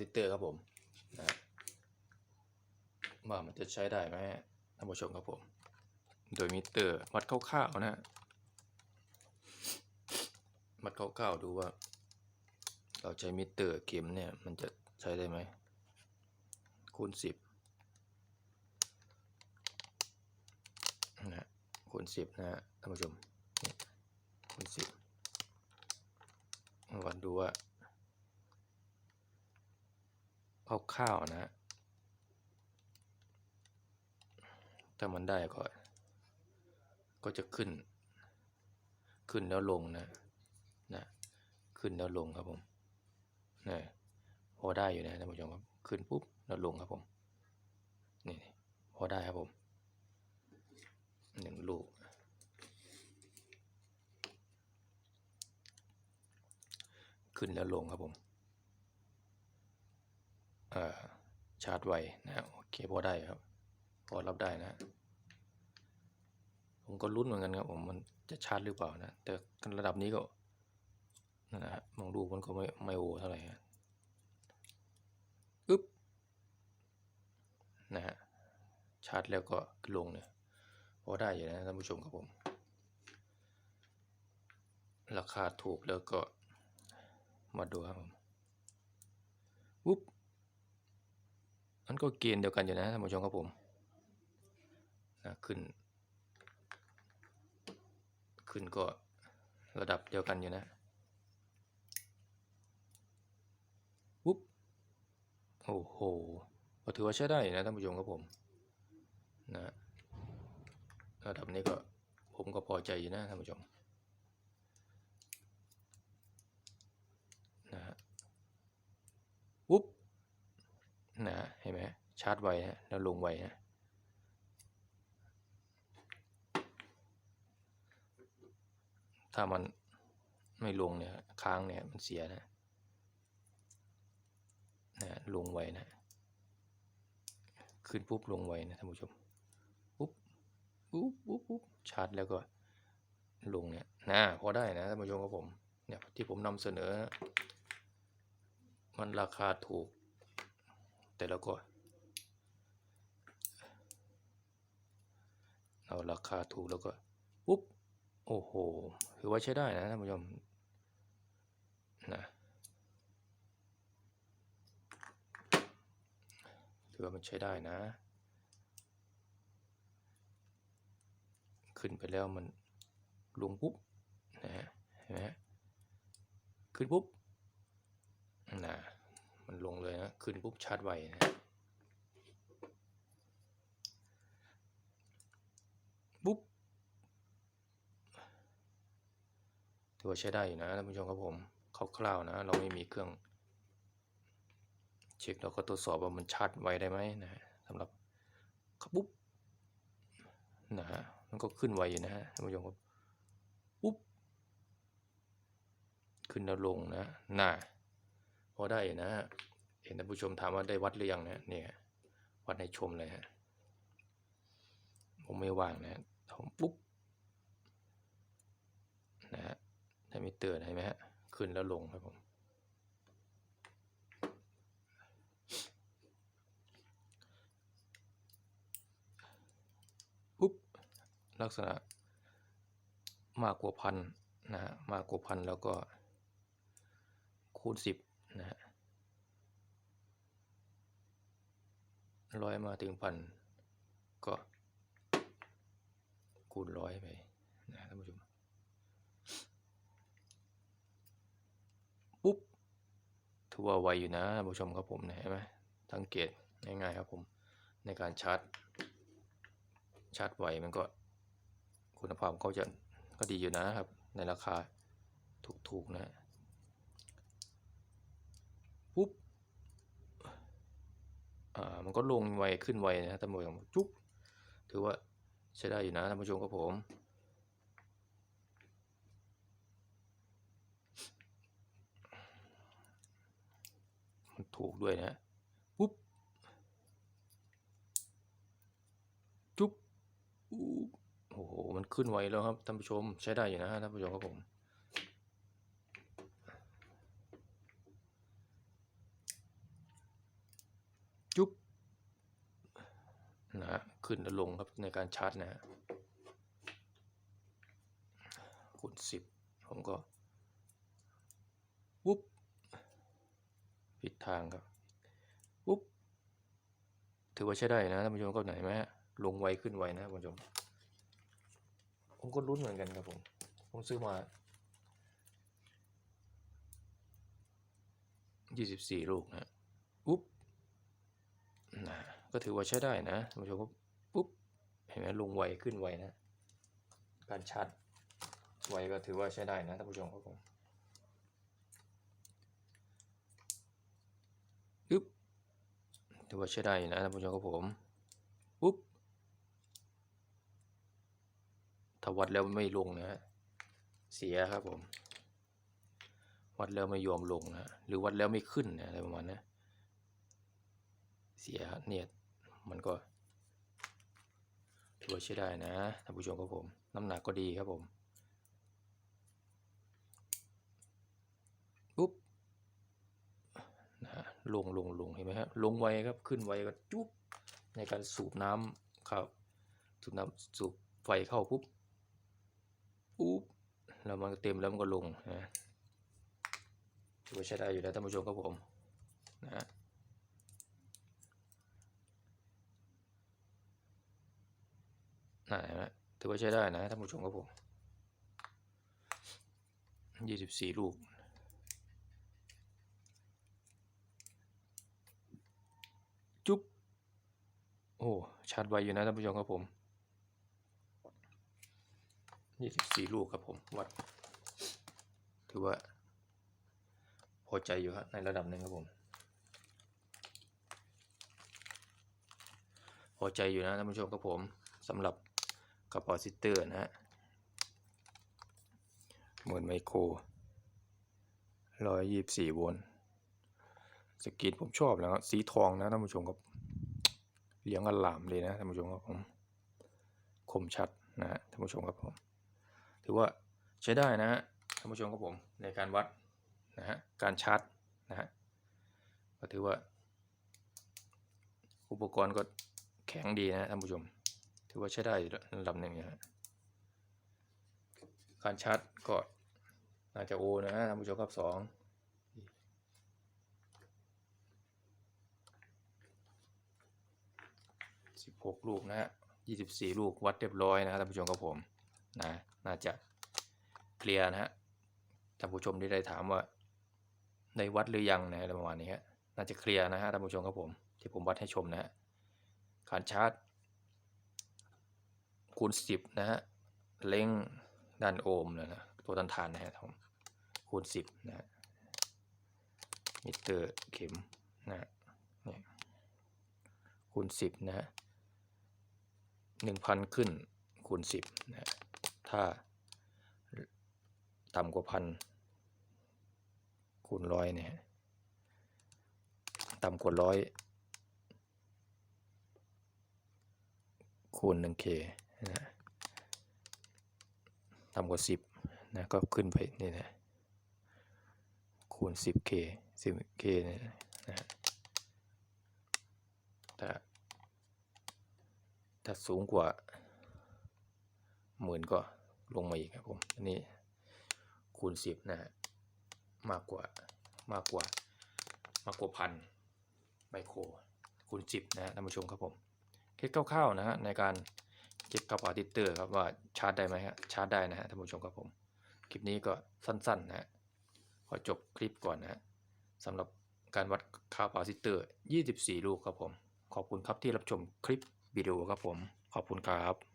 ซิเตอร์ครับผมนะว่ามันจะใช้ได้ไหมท่านผู้ชมครับผม โดยมิเตอร์วัดคร่าวๆนะฮะวัดคร่าวๆดูว่า เราใช้มิเตอร์เข็มเนี่ยมันจะใช้ได้ไหมคูณสิบนะฮะคูณสิบนะฮะท่านผู้ชมคูณสิบวัดดูว่า คร่าวๆนะฮะถ้ามันได้ก็ ก็จะขึ้น ขึ้นแล้วลงนะนะขึ้นแล้วลงครับผมนะพอได้อยู่นะท่านผู้ชมครับขึ้นปุ๊บแล้วลงครับผมนี่พอได้ครับผมหนึ่งลูกขึ้นแล้วลงครับผม ชาร์จไวนะโอเคพอได้ครับ พอรับได้นะ ผมก็ลุ้นเหมือนกันครับผมมันจะชาร์จหรือเปล่านะ แต่ระดับนี้ก็นั่นนะฮะมองดูมันก็ไม่ไม่โอเท่าไหร่ฮะอึ๊บนะฮะชาร์จแล้วก็ลงเนี่ยพอได้อยู่นะท่านผู้ชมครับผม ราคาถูกแล้วก็มาดูครับผมวุ๊บ มันก็เกณฑ์เดียวกันอยู่นะท่านผู้ชมครับผมนะขึ้น ขึ้นก็ระดับเดียวกันอยู่นะวุ๊บโอ้โหก็ถือว่าใช้ได้นะท่านผู้ชมครับผมนะระดับนี้ก็ผมก็พอใจอยู่นะท่านผู้ชมนะฮะวุ๊บนะเห็นไหม ชาร์จไวนะแล้วลงไวนะถ้ามันไม่ลงเนี่ยค้างเนี่ยมันเสียนะนะลงไวนะ ขึ้นปุ๊บลงไวนะท่านผู้ชมปุ๊บปุ๊บปุ๊บปุ๊บชาร์จแล้วก็ลงเนี่ยนะพอได้นะท่านผู้ชมครับผมเนี่ยที่ผมนำเสนอ มันราคาถูก แต่แล้วก็ เราราคาถูกแล้วก็ปุ๊บโอ้โหถือว่าใช้ได้นะท่านผู้ชมนะถือว่ามันใช้ได้นะ ขึ้นไปแล้วมันลงปุ๊บนะฮะเห็นไหมขึ้นปุ๊บนะมันลงเลยนะ ขึ้นปุ๊บชาร์จไวนะปุ๊บ ถือว่าใช้ได้อยู่นะท่านผู้ชมครับผมคร่าวๆนะ เราไม่มีเครื่อง เช็คเราก็ตรวจสอบว่ามันชาร์จไวได้ไหมนะฮะสำหรับปุ๊บนะฮะมันก็ขึ้นไวอยู่นะฮะท่านผู้ชมครับปุ๊บขึ้นแล้วลงนะหน้าพอได้นะฮะเห็นท่านผู้ชมถามว่าได้วัดหรือยังนะเนี่ยวัดให้ชมเลยฮะผมไม่ว่างนะผมปุ๊บนะฮะ ถ้ามีเตือนเห็นไหมฮะ ขึ้นแล้วลงครับผม ปุ๊บ ลักษณะมากกว่าพันนะฮะ มากกว่าพันแล้วก็คูณสิบนะฮะร้อยมาถึงพันก็คูณร้อยไปนะท่านผู้ชม ปุ๊บ ถือว่าไวอยู่นะท่านผู้ชมครับผมนะเห็นไหมสังเกตง่ายๆครับผมในการชาร์จชาร์จไวมันก็คุณภาพเขาจะก็ดีอยู่นะครับ ในราคาถูกๆนะปุ๊บอ่ามันก็ลงไวขึ้นไวนะท่านผู้ชมจุ๊บถือว่าใช้ได้อยู่นะท่านผู้ชมครับผม ถูกด้วยนะปุ๊บจุ๊บโอ้โห มันขึ้นไวแล้วครับท่านผู้ชมใช้ได้อยู่นะท่านผู้ชมครับผมจุ๊บนะขึ้นและลงครับในการชาร์จนะคูณสิบผมก็ วุ๊บ ผิดทางครับวุ๊บถือว่าใช้ได้นะท่านผู้ชมก็ไหนไหมฮะลงไวขึ้นไวนะท่านผู้ชม ผมก็ลุ้นเหมือนกันครับผม ผมซื้อมายี่สิบสี่ลูกนะอุ๊บนะก็ถือว่าใช้ได้นะท่านผู้ชมครับปุ๊บเห็นไหมลงไวขึ้นไวนะ การชาร์จไวก็ถือว่าใช้ได้นะท่านผู้ชมครับผมปึ๊บ ถือว่าใช้ได้นะท่านผู้ชมครับผมปุ๊บถ้าวัดแล้วไม่ลงนะฮะเสียครับผม วัดแล้วไม่ยอมลงนะหรือวัดแล้วไม่ขึ้นนะอะไรประมาณนะเสียเนี่ยมันก็ถือว่าใช้ได้นะท่านผู้ชมครับผม น้ำหนักก็ดีครับผมปุ๊บนะ ลงลงลงเห็นไหมครับลงไวครับขึ้นไวก็จุ๊บในการสูบน้ำครับสูบน้ำสูบไฟเข้าปุ๊บปุ๊บแล้วมันก็เต็มแล้วมันก็ลงนะถือว่าใช้ได้อยู่แล้วท่านผู้ชมครับผมนะฮะน่าเห็นไหมถือว่าใช้ได้นะท่านผู้ชมครับผมยี่สิบสี่ลูก จุ๊บ โอ้ชาร์จไวอยู่นะท่านผู้ชมครับผมยี่สิบสี่ลูกครับผมวัด ถือว่า พอใจอยู่ครับในระดับหนึ่งครับผม พอใจอยู่นะท่านผู้ชมครับผมสำหรับกระป๋าซิสเตอร์นะฮะเหมือนไมโครร้อยยี่สิบสี่โวลต์สกรีนผมชอบแล้วครับสีทองนะท่านผู้ชมครับ เลี้ยงอลามเลยนะท่านผู้ชมครับผมคมชัดนะฮะท่านผู้ชมครับผม ถือว่าใช้ได้นะฮะท่านผู้ชมครับผมในการวัดนะฮะการชาร์จนะฮะก็ถือว่าอุปกรณ์ก็แข็งดีนะท่านผู้ชม ถือว่าใช้ได้ระดับหนึ่งนะฮะการชาร์จก็น่าจะโอนะฮะท่านผู้ชมครับสอง สิบหกลูกนะฮะยี่สิบสี่ลูกวัดเรียบร้อยนะฮะท่านผู้ชมครับผมนะน่าจะเคลียร์นะฮะท่านผู้ชมที่ได้ถามว่าในวัดหรือยังนะอะไรประมาณนี้ฮะน่าจะเคลียร์นะฮะท่านผู้ชมครับผมที่ผมวัดให้ชมนะฮะการชาร์จคูณสิบนะฮะเล็งด้านโอห์มนะนะตัวตันทานนะฮะผมคูณสิบนะฮะมิเตอร์เข็มนะฮะเนี่ยคูณสิบนะฮะ หนึ่งพันขึ้นคูณสิบนะฮะถ้าต่ำกว่าพันคูณร้อยเนี่ยต่ำกว่าร้อยคูณหนึ่งเคนะต่ำกว่าสิบนะก็ขึ้นไปนี่นะคูณสิบเคสิบเคเนี่ยนะแต่ ถ้าสูงกว่าหมื่นก็ลงมาอีกครับผม อันนี้คูณสิบนะฮะ มากกว่ามากกว่ามากกว่าพันไมโครคูณสิบนะฮะท่านผู้ชมครับผมเคล็ดคร่าวๆนะฮะในการเก็บกระเป๋าติดเตอร์ครับว่าชาร์จได้ไหมฮะชาร์จได้นะฮะท่านผู้ชมครับผม คลิปนี้ก็สั้นๆนะฮะขอจบคลิปก่อนนะฮะสำหรับการวัดค่าปาซิเตอร์ 24 ลูกครับผม ขอบคุณครับที่รับชมคลิป วิดีโอครับผม ขอบคุณครับ